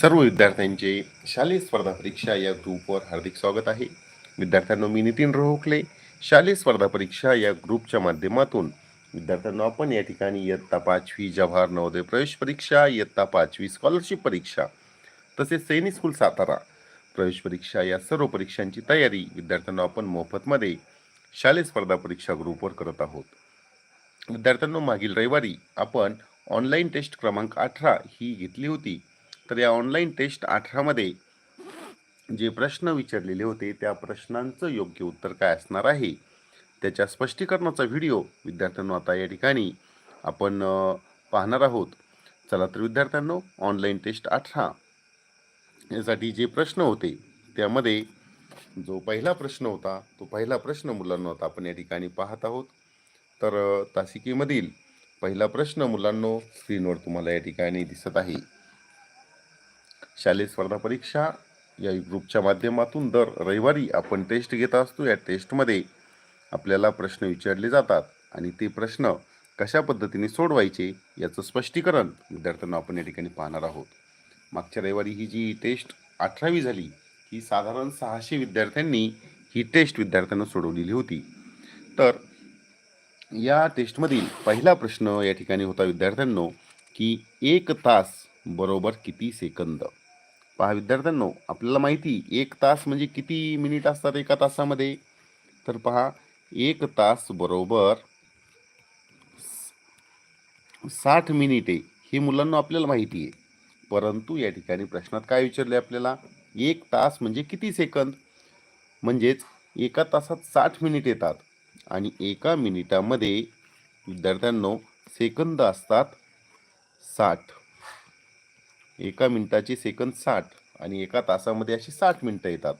सर्व विद्यार्थ्यांचे शालेय स्पर्धा परीक्षा या ग्रुपवर हार्दिक स्वागत आहे. विद्यार्थ्यांनो मी नितीन रोखले शालेय स्पर्धा परीक्षा या ग्रुपच्या माध्यमातून विद्यार्थ्यांनो आपण या ठिकाणी इयत्ता पाचवी जवाहर नवोदय प्रवेश परीक्षा इयत्ता पाचवी स्कॉलरशिप परीक्षा तसेच सैनिक स्कूल सातारा प्रवेश परीक्षा या सर्व परीक्षांची तयारी विद्यार्थ्यांना आपण मोफतमध्ये शालेय स्पर्धा परीक्षा ग्रुपवर करत आहोत. विद्यार्थ्यांनो मागील रविवारी आपण ऑनलाईन टेस्ट क्रमांक अठरा ही घेतली होती. तर या ऑनलाईन टेस्ट अठरामध्ये जे प्रश्न विचारलेले होते त्या प्रश्नांचं योग्य उत्तर काय असणार आहे? त्याच्या स्पष्टीकरणाचा व्हिडिओ विद्यार्थ्यांनो आता या ठिकाणी आपण पाहणार आहोत. चला तर विद्यार्थ्यांनो ऑनलाईन टेस्ट अठरा यासाठी जे प्रश्न होते त्यामध्ये जो पहिला प्रश्न होता तो पहिला प्रश्न मुलांना होता आपण या ठिकाणी पाहत आहोत. तर तासिकेमधील पहिला प्रश्न मुलांनो स्क्रीनवर तुम्हाला या ठिकाणी दिसत आहे. शालेय स्पर्धा परीक्षा या ग्रुपच्या माध्यमातून दर रविवारी आपण टेस्ट घेत असतो. या टेस्टमध्ये आपल्याला प्रश्न विचारले जातात आणि ते प्रश्न कशा पद्धतीने सोडवायचे याचं स्पष्टीकरण विद्यार्थ्यांना आपण या ठिकाणी पाहणार आहोत. मागच्या रविवारी ही जी टेस्ट अठरावी झाली ही साधारण सहाशे विद्यार्थ्यांनी ही टेस्ट विद्यार्थ्यांना सोडवलेली होती. तर या टेस्टमधील पहिला प्रश्न या ठिकाणी होता विद्यार्थ्यांनो की एक तास बरोबर किती सेकंद? पहा विद्यार्थ्यांनो आपल्याला माहिती एक तास म्हणजे किती मिनिट असतात एका तासामध्ये? तर पहा एक तास बरोबर साठ मिनिटे हे मुलांना आपल्याला माहिती आहे. परंतु या ठिकाणी प्रश्नात काय विचारले आपल्याला? एक तास म्हणजे किती सेकंद? म्हणजेच एका तासात साठ मिनिट येतात. आणि एका मिनिटामध्ये विद्यार्थ्यांनो सेकंद असतात साठ. एका मिनटाची सेकंद साठ आणि एका तासामध्ये अशी साठ मिनटं येतात.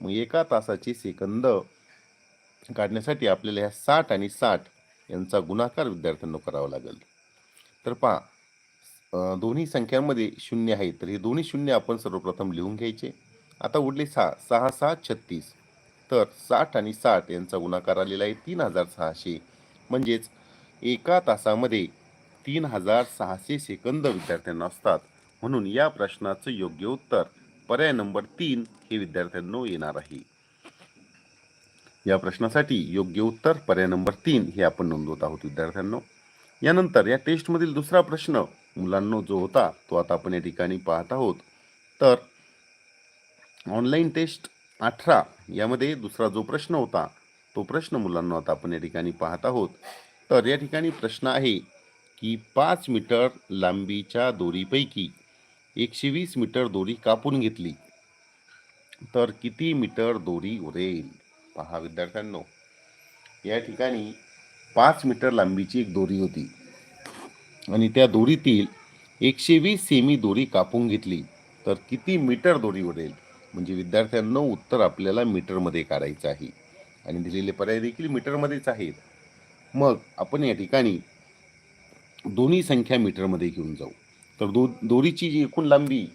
मग एका तासाचे सेकंद काढण्यासाठी आपल्याला ह्या साठ आणि साठ यांचा गुणाकार विद्यार्थ्यांना करावा लागेल. तर पहा दोन्ही संख्यांमध्ये शून्य आहे तर हे दोन्ही शून्य आपण सर्वप्रथम लिहून घ्यायचे. आता उरले सहा सहा सहा छत्तीस. तर साठ आणि साठ यांचा गुणाकार आलेला आहे तीन हजार सहाशे. म्हणजेच एका तासामध्ये तीन हजार सहाशे सेकंद विद्यार्थ्यांना असतात. म्हणून या प्रश्नाचं योग्य उत्तर पर्याय नंबर तीन हे विद्यार्थ्यांनो येणार आहे. या प्रश्नासाठी योग्य उत्तर पर्याय नंबर तीन हे आपण नोंदवत आहोत विद्यार्थ्यांनो. यानंतर या टेस्टमधील दुसरा प्रश्न मुलांनो जो होता तो आता आपण या ठिकाणी पाहत आहोत. तर ऑनलाईन टेस्ट अठरा यामध्ये दुसरा जो प्रश्न होता तो प्रश्न मुलांना आता आपण या ठिकाणी पाहत आहोत. तर या ठिकाणी प्रश्न आहे की पाच मीटर लांबीच्या दोरीपैकी एकशे वीस मीटर दोरी कापून घेतली. तर किती मीटर दोरी उरेल? पहा विद्यार्थ्यांनो या ठिकाणी पाच मीटर लांबीची एक दोरी होती. आणि त्या दोरीतील एकशे वीस सेमी दोरी कापून घेतली. तर किती मीटर दोरी उरेल? म्हणजे विद्यार्थ्यांनो उत्तर आपल्याला मीटरमध्ये काढायचं आहे. आणि दिलेले पर्याय देखील मीटरमध्येच आहेत. मग आपण या ठिकाणी दोन्ही संख्या मीटरमध्ये घेऊन जाऊ. तर दो दोरीची जी एकूण लांबी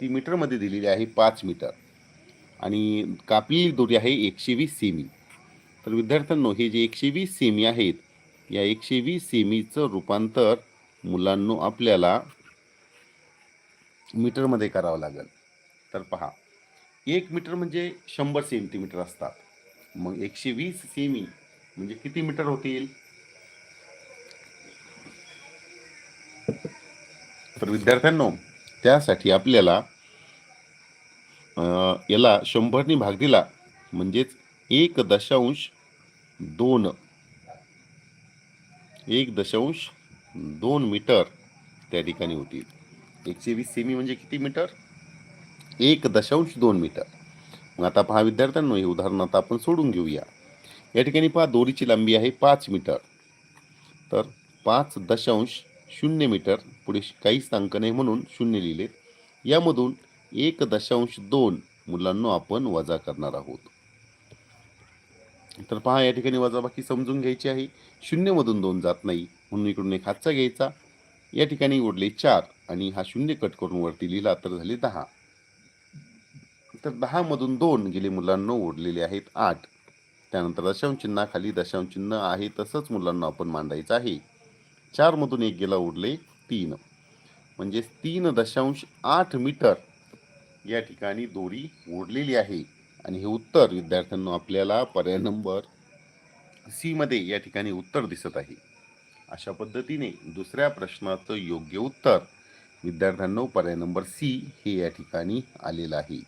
ती मीटरमध्ये दिलेली आहे पाच मीटर. आणि कापलेली दोरी आहे एकशे वीस सेमी. तर विद्यार्थ्यांनो हे जे एकशे वीस सेमी आहेत या एकशे वीस सेमीचं रूपांतर मुलांनो आपल्याला मीटरमध्ये करावं लागेल. तर पहा एक मीटर म्हणजे शंभर सेंटीमीटर असतात. मग एकशे वीस सेमी म्हणजे किती मीटर होतील? तर विद्यार्थ्यांनो त्यासाठी आपल्याला याला शंभरनी भाग दिला. म्हणजेच एक दशांश दोन. एक दशांश दोन मीटर त्या ठिकाणी होतील एकशे वीस सेमी म्हणजे किती मीटर? एक दशांश दोन मीटर. मग आता पहा विद्यार्थ्यांनो हे उदाहरण आता आपण सोडून घेऊया. या ठिकाणी पहा दोरीची लांबी आहे पाच मीटर. तर पाच दशांश शून्य मीटर पुढे काहीच अंक नाही म्हणून शून्य लिहिलेत. यामधून एक दशांश दोन मुलांना आपण वजा करणार आहोत. तर पहा या ठिकाणी वजाबाकी समजून घ्यायची आहे. शून्यमधून दोन जात नाही म्हणून इकडून एक हातचा घ्यायचा. या ठिकाणी उरले चार आणि हा शून्य कट करून वरती लिहिला तर झाले दहा. तर दहामधून दोन गेले मुलांना ओढलेले आहेत आठ. त्यानंतर दशांश चिन्हाखाली दशांश चिन्ह आहे तसंच मुलांना आपण मांडायचं आहे. चारमधून एक गेला उरले तीन. म्हणजेच तीन दशांश आठ मीटर या ठिकाणी दोरी ओढलेली आहे. आणि हे उत्तर विद्यार्थ्यांना आपल्याला पर्याय नंबर सीमध्ये या ठिकाणी उत्तर दिसत आहे. अशा पद्धतीने दुसऱ्या प्रश्नाचं योग्य उत्तर विद्यार्थ्यांना पर्याय नंबर सी हे या ठिकाणी आलेलं आहे.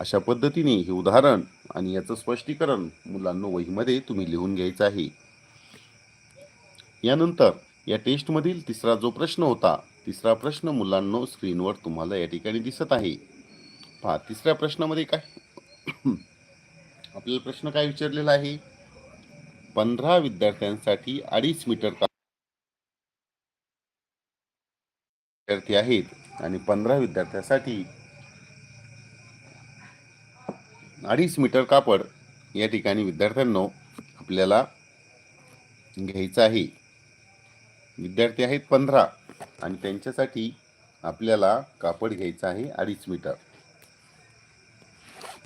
अशा पद्धतीने हे उदाहरण आणि याचं स्पष्टीकरण मुलांना वहीमध्ये तुम्ही लिहून घ्यायचं आहे. यानंतर या टेस्टमधील तिसरा जो प्रश्न होता तिसरा प्रश्न मुलांनो स्क्रीनवर तुम्हाला या ठिकाणी दिसत आहे. पहा तिसऱ्या प्रश्नामध्ये काय? आपल्याला प्रश्न काय विचारलेला आहे? पंधरा विद्यार्थ्यांसाठी अडीच मीटर का विद्यार्थी आहेत आणि पंधरा विद्यार्थ्यांसाठी अडीच मीटर कापड या ठिकाणी विद्यार्थ्यांनो आपल्याला घ्यायचं आहे. विद्यार्थी आहेत पंधरा. आणि त्यांच्यासाठी आपल्याला कापड घ्यायचं आहे अडीच मीटर.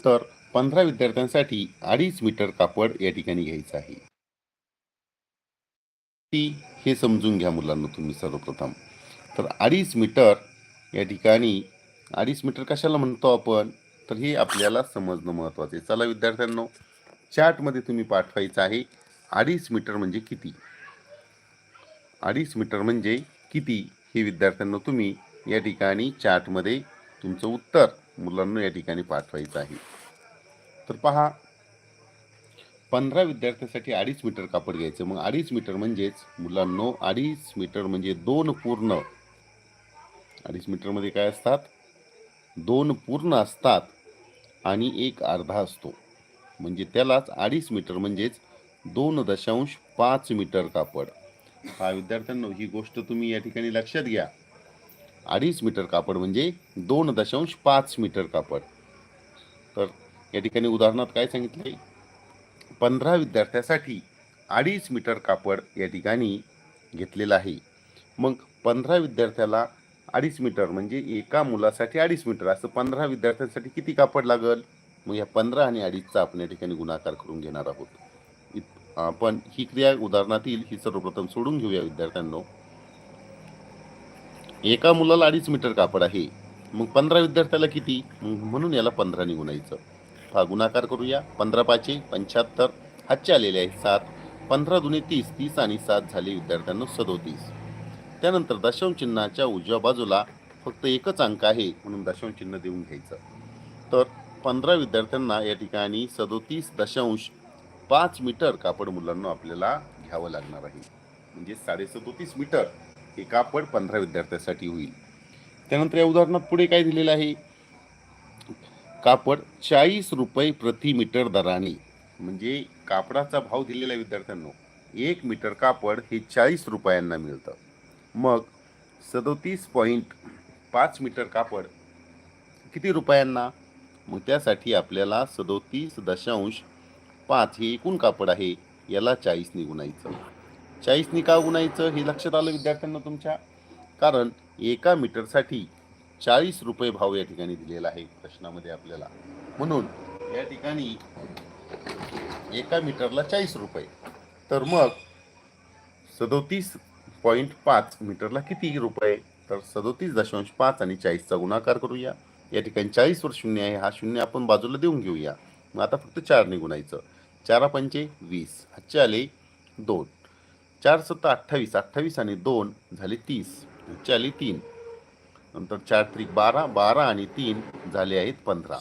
तर पंधरा विद्यार्थ्यांसाठी अडीच मीटर कापड या ठिकाणी घ्यायचं आहे. ती हे समजून घ्या मुलांना तुम्ही सर्वप्रथम. तर अडीच मीटर या ठिकाणी अडीच मीटर कशाला म्हणतो आपण? तर हे आपल्याला समजणं महत्त्वाचं आहे. चला विद्यार्थ्यांनो चार्टमध्ये तुम्ही पाठवायचं आहे अडीच मीटर म्हणजे किती? अडीच मीटर म्हणजे किती? हे विद्यार्थ्यांना तुम्ही या ठिकाणी चार्टमध्ये तुमचं उत्तर मुलांना या ठिकाणी पाठवायचं आहे. तर पहा पंधरा विद्यार्थ्यांसाठी अडीच मीटर कापड घ्यायचं. मग अडीच मीटर म्हणजेच मुलांनो अडीच मीटर म्हणजे दोन पूर्ण. अडीच मीटरमध्ये काय असतात? दोन पूर्ण असतात आणि एक अर्धा असतो. म्हणजे त्यालाच अडीच मीटर म्हणजेच दोन दशांश पाच मीटर कापड. हा विद्यार्थ्यांनो ही गोष्ट तुम्ही या ठिकाणी लक्षात घ्या. अडीच मीटर कापड म्हणजे दोन दशांश पाच मीटर कापड. तर या ठिकाणी उदाहरणात काय सांगितले पंधरा विद्यार्थ्यासाठी अडीच मीटर कापड या ठिकाणी घेतलेलं आहे. मग पंधरा विद्यार्थ्याला अडीच मीटर म्हणजे एका मुलासाठी अडीच मीटर असं पंधरा विद्यार्थ्यांसाठी किती कापड लागल? मग या पंधरा आणि अडीचचा आपण या ठिकाणी गुणाकार करून घेणार आहोत. आपण ही क्रिया उदाहरणातील ही सर्वप्रथम सोडून घेऊया विद्यार्थ्यांनो. एका मुलाला अडीच मीटर कापड आहे. मग पंधरा विद्यार्थ्याला किती? म्हणून याला पंधरा गुणायचं हा गुणाकार करूया. पंधरा पाचे पंच्याहत्तर. हातचे आलेले आहे सात. पंधरा दुने तीस. तीस आणि सात झाले विद्यार्थ्यांना सदोतीस. त्यानंतर दशांश चिन्हाच्या उजव्या बाजूला फक्त एकच अंक आहे म्हणून दशांश चिन्ह देऊन घ्यायचं. तर पंधरा विद्यार्थ्यांना या ठिकाणी सदोतीस दशांश पाच मीटर कापड मुलांना आपल्याला घ्यावं लागणार आहे. म्हणजे साडेसदोतीस मीटर हे कापड पंधरा विद्यार्थ्यासाठी होईल. त्यानंतर या उदाहरणात पुढे काय दिलेलं आहे? कापड चाळीस रुपये प्रति मीटर दराने म्हणजे कापडाचा भाव दिलेला आहे विद्यार्थ्यांनो एक मीटर कापड हे चाळीस रुपयांना मिळतं. मग सदोतीस पॉईंट पाच मीटर कापड किती रुपयांना? मग त्यासाठी आपल्याला सदोतीस दशांश पाच हे एकूण कापड आहे याला चाळीसनी गुणायचं चाळीसनी का गुणायचं हे लक्षात आलं विद्यार्थ्यांना तुमच्या? कारण एका मीटरसाठी चाळीस रुपये भाव या ठिकाणी दिलेला आहे प्रश्नामध्ये आपल्याला. म्हणून या ठिकाणी एका मीटरला चाळीस रुपये. तर मग सदोतीस पॉईंट पाच मीटरला किती रुपये? तर सदोतीस दशांश पाच आणि चाळीसचा गुणाकार करूया. या ठिकाणी चाळीसवर शून्य आहे. हा शून्य आपण बाजूला देऊन घेऊया. मग आता फक्त चारने गुणायचं चारा पंचे वीस. आजचे आले दोन. चार सत्ता अठ्ठावीस. अठ्ठावीस आणि दोन झाले तीस. आजचे आले तीन. नंतर चार त्रिक बारा. बारा आणि तीन झाले आहेत पंधरा.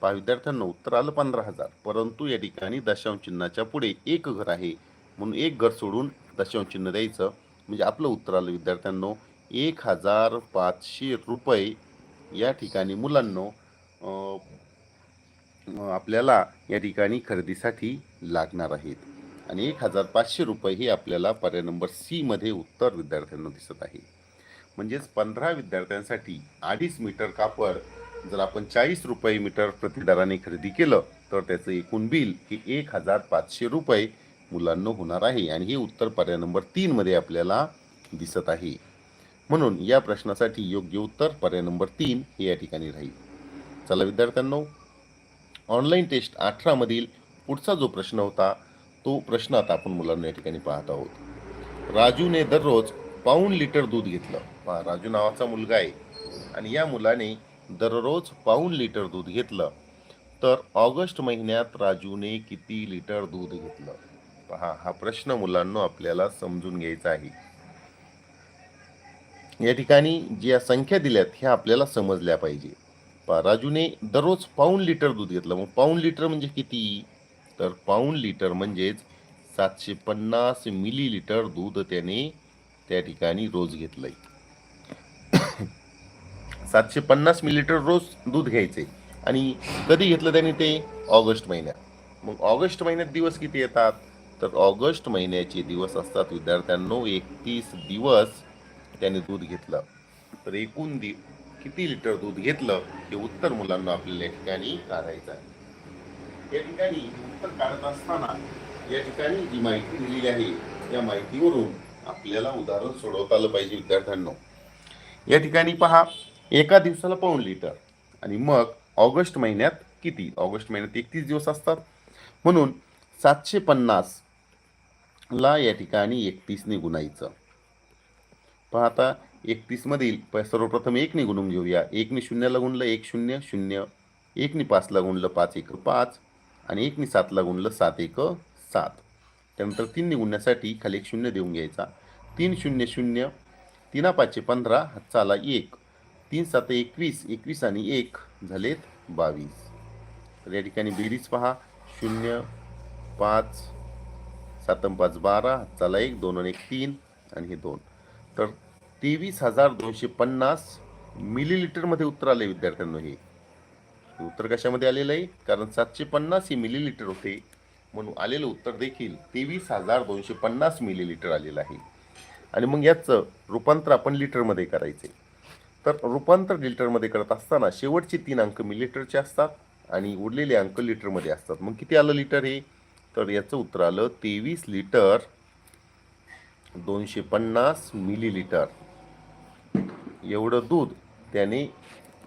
पहा विद्यार्थ्यांना उत्तर आलं पंधरा हजार. परंतु या ठिकाणी दशांश चिन्हाच्या पुढे एक घर आहे. म्हणून एक घर सोडून दशांश चिन्ह द्यायचं. म्हणजे आपलं उत्तर आलं विद्यार्थ्यांनो एक हजार पाचशे रुपये या ठिकाणी मुलांनो आपल्याला या ठिकाणी खरेदीसाठी लागणार आहेत. आणि एक हजार पाचशे रुपये हे आपल्याला पर्याय नंबर सीमध्ये उत्तर विद्यार्थ्यांना दिसत आहे. म्हणजेच पंधरा विद्यार्थ्यांसाठी अडीच मीटर कापड जर आपण चाळीस रुपये मीटर प्रतिदाराने खरेदी केलं तर त्याचं एकूण बिल हे एक हजार पाचशे रुपये मुलांना होणार आहे. आणि हे उत्तर पर्याय नंबर तीनमध्ये आपल्याला दिसत आहे. म्हणून या प्रश्नासाठी योग्य उत्तर पर्याय नंबर तीन हे या ठिकाणी राहील. चला विद्यार्थ्यांनो ऑनलाईन टेस्ट अठरामधील पुढचा जो प्रश्न होता तो प्रश्न आता आपण मुलांना या ठिकाणी पाहत आहोत. राजूने दररोज पाऊण लिटर दूध घेतलं. पहा राजू नावाचा मुलगा आहे आणि या मुलाने दररोज पाऊण लिटर दूध घेतलं. तर ऑगस्ट महिन्यात राजूने किती लिटर दूध घेतलं? पहा हा प्रश्न मुलांना आपल्याला समजून घ्यायचा आहे. या ठिकाणी ज्या संख्या दिल्यात ह्या आपल्याला समजल्या पाहिजे. पा राजूने दररोज पाऊण लिटर दूध घेतलं. मग पाऊण लिटर म्हणजे किती? तर पाऊण लिटर म्हणजेच सातशे पन्नास मिली लिटर दूध त्याने त्या ठिकाणी रोज घेतलंय. सातशे पन्नास मिलीलिटर रोज दूध घ्यायचे आणि कधी घेतलं त्याने ते? ऑगस्ट महिन्यात. मग ऑगस्ट महिन्यात दिवस किती येतात? तर ऑगस्ट महिन्याचे दिवस असतात विद्यार्थ्यांनो एकतीस दिवस त्याने दूध घेतलं. तर एकूण दि किती लिटर दूध घेतलं हे उत्तर मुलांना आपल्याला या ठिकाणी काढायचं आहे. या ठिकाणी उत्तर काढत असताना या ठिकाणी जी माहिती दिलेली आहे या माहितीवरून आपल्याला उदाहरण सोडवता आलं पाहिजे विद्यार्थ्यांना. या ठिकाणी पहा एका दिवसाला पाऊण लिटर. आणि मग ऑगस्ट महिन्यात किती? ऑगस्ट महिन्यात एकतीस दिवस असतात. म्हणून सातशे पन्नास ला या ठिकाणी एकतीसने गुणायचं. पहा आता एकतीस मधील प- सर्वप्रथम एकने गुणून घेऊया. एकने शून्याला गुणलं एक शून्य शून्य. एकने पाचला गुणलं पाच एक पाच. आणि एकने सातला गुणलं सात एक सात. त्यानंतर तीनने गुणण्यासाठी खाली एक शून्य देऊन घ्यायचा. तीन शून्य शून्य तीना पाचशे पंधरा हातचाला एक. तीन सात एकवीस एकवीस आणि एक झालेत बावीस. तर या ठिकाणी बेरीज पहा. शून्य पाच सातम पाच बारा हातचाला एक दोन आणि एक तीन आणि हे दोन. तर तेवीस हजार दोनशे पन्नास मिलीलिटरमध्ये उत्तर आले विद्यार्थ्यांनो हे. हे उत्तर कशामध्ये आलेलं आहे? कारण सातशे पन्नास हे मिलीलिटर होते. म्हणून आलेलं उत्तर देखील तेवीस हजार दोनशे पन्नास मिलीलिटर आलेलं आहे. आणि मग याचं रूपांतर आपण लिटरमध्ये करायचे तर रूपांतर लिटरमध्ये करत असताना शेवटचे तीन अंक मिलिलिटरचे असतात आणि उरलेले अंक लिटरमध्ये असतात. मग किती आलं लिटर हे? तर याचं उत्तर आलं तेवीस लिटर दोनशे पन्नास मिलीलिटर. एवढं दूध त्याने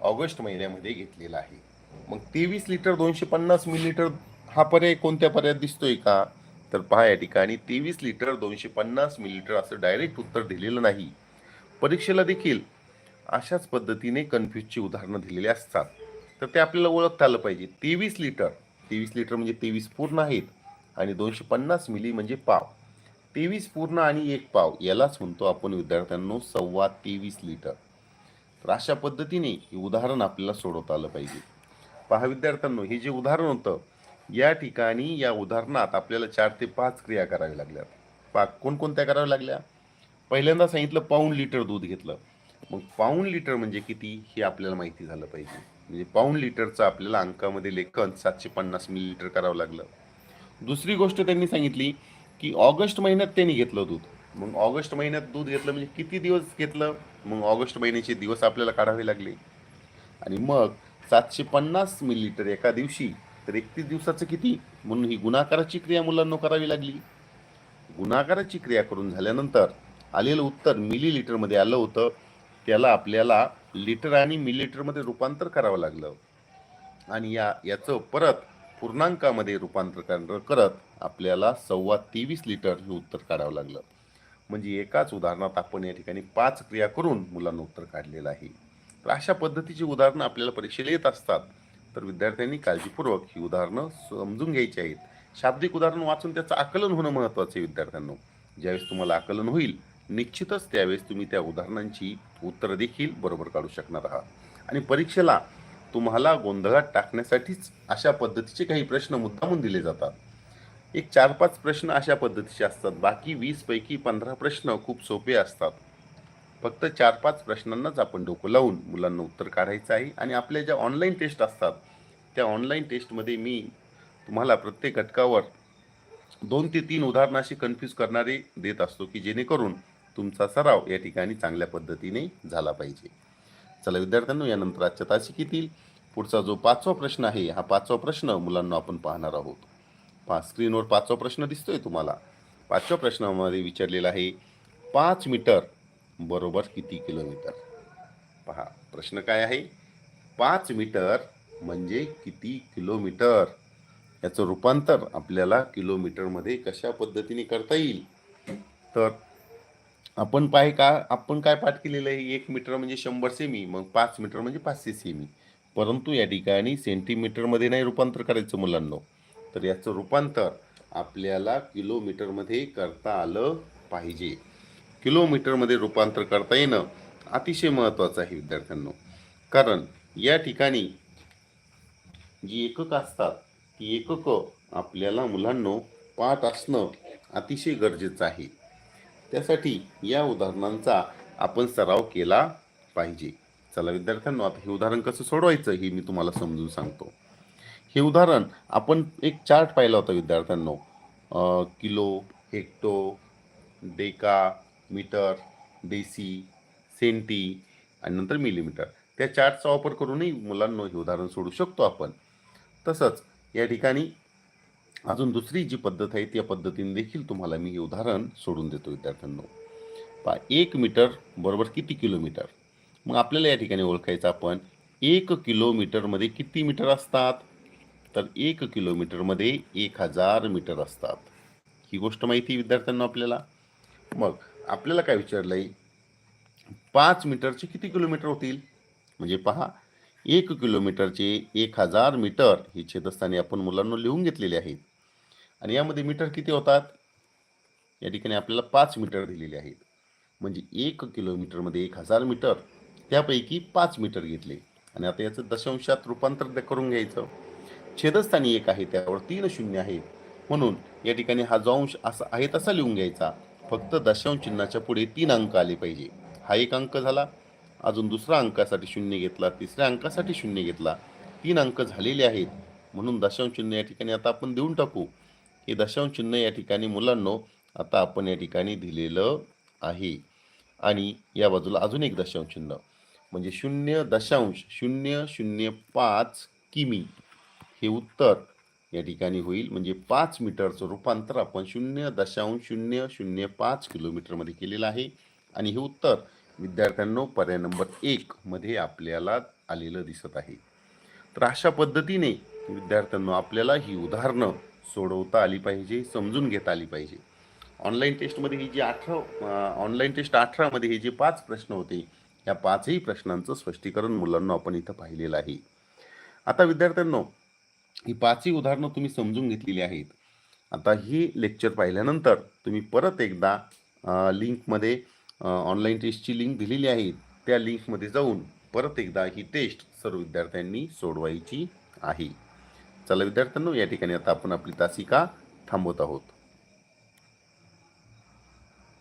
ऑगस्ट महिन्यामध्ये घेतलेलं आहे. मग तेवीस लिटर दोनशे पन्नास मिलीलिटर हा पर्याय कोणत्या पर्यायात दिसतोय का? तर पहा या ठिकाणी तेवीस लिटर दोनशे पन्नास मिलीलिटर असं डायरेक्ट उत्तर दिलेलं नाही. परीक्षेला देखील अशाच पद्धतीने कन्फ्यूजची उदाहरणं दिलेली असतात. तर ते आपल्याला ओळखता आलं पाहिजे. तेवीस लिटर तेवीस लिटर म्हणजे तेवीस पूर्ण आहेत आणि दोनशे पन्नास मिली म्हणजे पाव. तेवीस पूर्ण आणि एक पाव यालाच म्हणतो आपण विद्यार्थ्यांनो सव्वा तेवीस लिटर. तर अशा पद्धतीने हे उदाहरण आपल्याला सोडवता आलं पाहिजे. पहा विद्यार्थ्यांनो हे जे उदाहरण होतं या ठिकाणी या उदाहरणात आपल्याला चार ते पाच क्रिया कराव्या लागल्या. पा कोणकोणत्या कराव्या लागल्या? पहिल्यांदा सांगितलं पाऊण लिटर दूध घेतलं. मग पाऊण लिटर म्हणजे किती? हे आपल्याला माहिती झालं पाहिजे. म्हणजे पाऊण लिटरचं आपल्याला अंकामध्ये लेखन सातशे पन्नास मिलीलिटर करावं लागलं. दुसरी गोष्ट त्यांनी सांगितली की ऑगस्ट महिन्यात त्यांनी घेतलं दूध. मग ऑगस्ट महिन्यात दूध घेतलं म्हणजे किती दिवस घेतलं? मग ऑगस्ट महिन्याचे दिवस आपल्याला काढावे लागले. आणि मग सातशे पन्नास मिलीलिटर एका दिवशी तर एकतीस दिवसाचं किती? म्हणून ही गुणाकाराची क्रिया मुलांना करावी लागली. गुणाकाराची क्रिया करून झाल्यानंतर आलेलं उत्तर मिलीलिटरमध्ये आलं होतं. त्याला आपल्याला लिटर आणि मिलीलिटरमध्ये रूपांतर करावं लागलं. आणि या याचं परत पूर्णांकामध्ये रूपांतर करत आपल्याला सव्वा तेवीस लिटर हे उत्तर काढावं लागलं. म्हणजे एकाच उदाहरणात आपण या ठिकाणी पाच क्रिया करून मुलांना उत्तर काढलेलं आहे. तर अशा पद्धतीची उदाहरणं आपल्याला परीक्षेला येत असतात. तर विद्यार्थ्यांनी काळजीपूर्वक ही उदाहरणं समजून घ्यायची आहेत. शाब्दिक उदाहरण वाचून त्याचं आकलन होणं महत्त्वाचं आहे विद्यार्थ्यांना. ज्यावेळेस तुम्हाला आकलन होईल निश्चितच त्यावेळेस तुम्ही त्या उदाहरणांची उत्तरं देखील बरोबर काढू शकणार आहात. आणि परीक्षेला तुम्हाला गोंधळात टाकण्यासाठीच अशा पद्धतीचे काही प्रश्न मुद्दामून दिले जातात. एक चार पाच प्रश्न अशा पद्धतीचे असतात. बाकी वीसपैकी पंधरा प्रश्न खूप सोपे असतात. फक्त चार पाच प्रश्नांनाच आपण डोकं लावून मुलांना उत्तर काढायचं आहे आणि आपल्या ज्या ऑनलाईन टेस्ट असतात त्या ऑनलाईन टेस्टमध्ये मी तुम्हाला प्रत्येक घटकावर दोन ते तीन उदाहरणाशी कन्फ्यूज करणारे देत असतो की जेणेकरून तुमचा सराव या ठिकाणी चांगल्या पद्धतीने झाला पाहिजे. चला विद्यार्थ्यांनो यानंतर आजच्या तासिकेतील पुढचा जो पाचवा प्रश्न आहे हा पाचवा प्रश्न मुलांना आपण पाहणार आहोत. पा स्क्रीनवर पाचवा प्रश्न दिसतोय तुम्हाला. पाचव्या प्रश्नामध्ये विचारलेला आहे पाच मीटर बरोबर किती किलोमीटर? पहा प्रश्न काय आहे? पाच मीटर म्हणजे किती किलोमीटर? याचं रूपांतर आपल्याला किलोमीटरमध्ये कशा पद्धतीने करता येईल? तर आपण पाय का आपण काय पाठ केलेलं आहे? एक मीटर म्हणजे शंभर सेमी मग पाच मीटर म्हणजे पाचशे सेमी परंतु या ठिकाणी सेंटीमीटरमध्ये नाही रूपांतर करायचं मुलांना. तर याचं रूपांतर आपल्याला किलोमीटरमध्ये करता आलं पाहिजे. किलोमीटरमध्ये रूपांतर करता येणं अतिशय महत्त्वाचं आहे विद्यार्थ्यांना. कारण या ठिकाणी जी एकक असतात ती एकक आपल्याला मुलांनो पाठ असणं अतिशय गरजेचं आहे. त्यासाठी या उदाहरणांचा आपण सराव केला पाहिजे. चला विद्यार्थ्यांनो आता हे उदाहरण कसं सोडवायचं हे मी तुम्हाला समजून सांगतो. हे उदाहरण आपण एक चार्ट पाहिला होता विद्यार्थ्यांनो. Kilo hecto deca metre deci centi आणि नंतर मिलीमीटर त्या चार्टचा वापर करूनही मुलांना हे उदाहरण सोडू शकतो आपण. तसंच या ठिकाणी अजून दुसरी जी पद्धत आहे त्या पद्धतीने देखील तुम्हाला मी हे उदाहरण सोडून देतो विद्यार्थ्यांनो. पा एक मीटर बरोबर किती किलोमीटर? मग आपल्याला या ठिकाणी ओळखायचं आपण एक किलोमीटरमध्ये किती मीटर असतात? तर एक किलोमीटरमध्ये एक हजार मीटर असतात. ही गोष्ट माहिती आहे विद्यार्थ्यांना आपल्याला? मग आपल्याला काय विचारलं आहे पाच मीटरचे किती किलोमीटर होतील? म्हणजे पहा एक किलोमीटरचे एक हजार मीटर ही छेदस्थानी आपण मुलांना लिहून घेतलेले आहेत. आणि यामध्ये मीटर किती होतात? या ठिकाणी आपल्याला पाच मीटर दिलेले आहेत. म्हणजे एक किलोमीटरमध्ये एक हजार मीटर. त्यापैकी पाच मीटर घेतले. आणि आता याचं दशांशात रूपांतर करून घ्यायचं. छेदस्थानी एक आहे त्यावर तीन शून्य आहे. म्हणून या ठिकाणी हा जो अंश असा आहे तसा लिहून घ्यायचा. फक्त दशांश चिन्हाच्या पुढे तीन अंक आले पाहिजे. हा एक अंक झाला. अजून दुसरा अंकासाठी शून्य घेतला. तिसऱ्या अंकासाठी शून्य घेतला. तीन अंक झालेले आहेत. म्हणून दशांश चिन्ह या ठिकाणी आता आपण देऊन टाकू. हे दशांश चिन्ह या ठिकाणी मुलांनो आता आपण या ठिकाणी दिलेलं आहे. आणि या बाजूला अजून एक दशांश चिन्ह म्हणजे शून्य दशांश शून्य शून्य पाच किमी. हे उत्तर या ठिकाणी होईल म्हणजे पाच मीटरचं रूपांतर आपण शून्य दशांश शून्य शून्य पाच किलोमीटरमध्ये केलेलं आहे. आणि हे उत्तर विद्यार्थ्यांनो पर्याय नंबर एकमध्ये आपल्याला आलेलं दिसत आहे. तर अशा पद्धतीने विद्यार्थ्यांनो आपल्याला ही उदाहरणं सोडवता आली पाहिजे समजून घेता आली पाहिजे. ऑनलाईन टेस्टमध्ये ही जी अठरा ऑनलाईन टेस्ट अठरामध्ये हे जे पाच प्रश्न होते या पाचही प्रश्नांचं स्पष्टीकरण मुलांना आपण इथं पाहिलेलं आहे. आता विद्यार्थ्यांनो ही पाचही उदाहरणं तुम्ही समजून घेतलेली आहेत. आता ही लेक्चर पाहिल्यानंतर तुम्ही परत एकदा लिंकमध्ये ऑनलाईन टेस्टची लिंक दिलेली आहे. त्या लिंकमध्ये जाऊन परत एकदा ही टेस्ट सर्व विद्यार्थ्यांनी सोडवायची आहे. चला विद्यार्थ्यांनो या ठिकाणी आता आपण आपली तासिका थांबवत आहोत.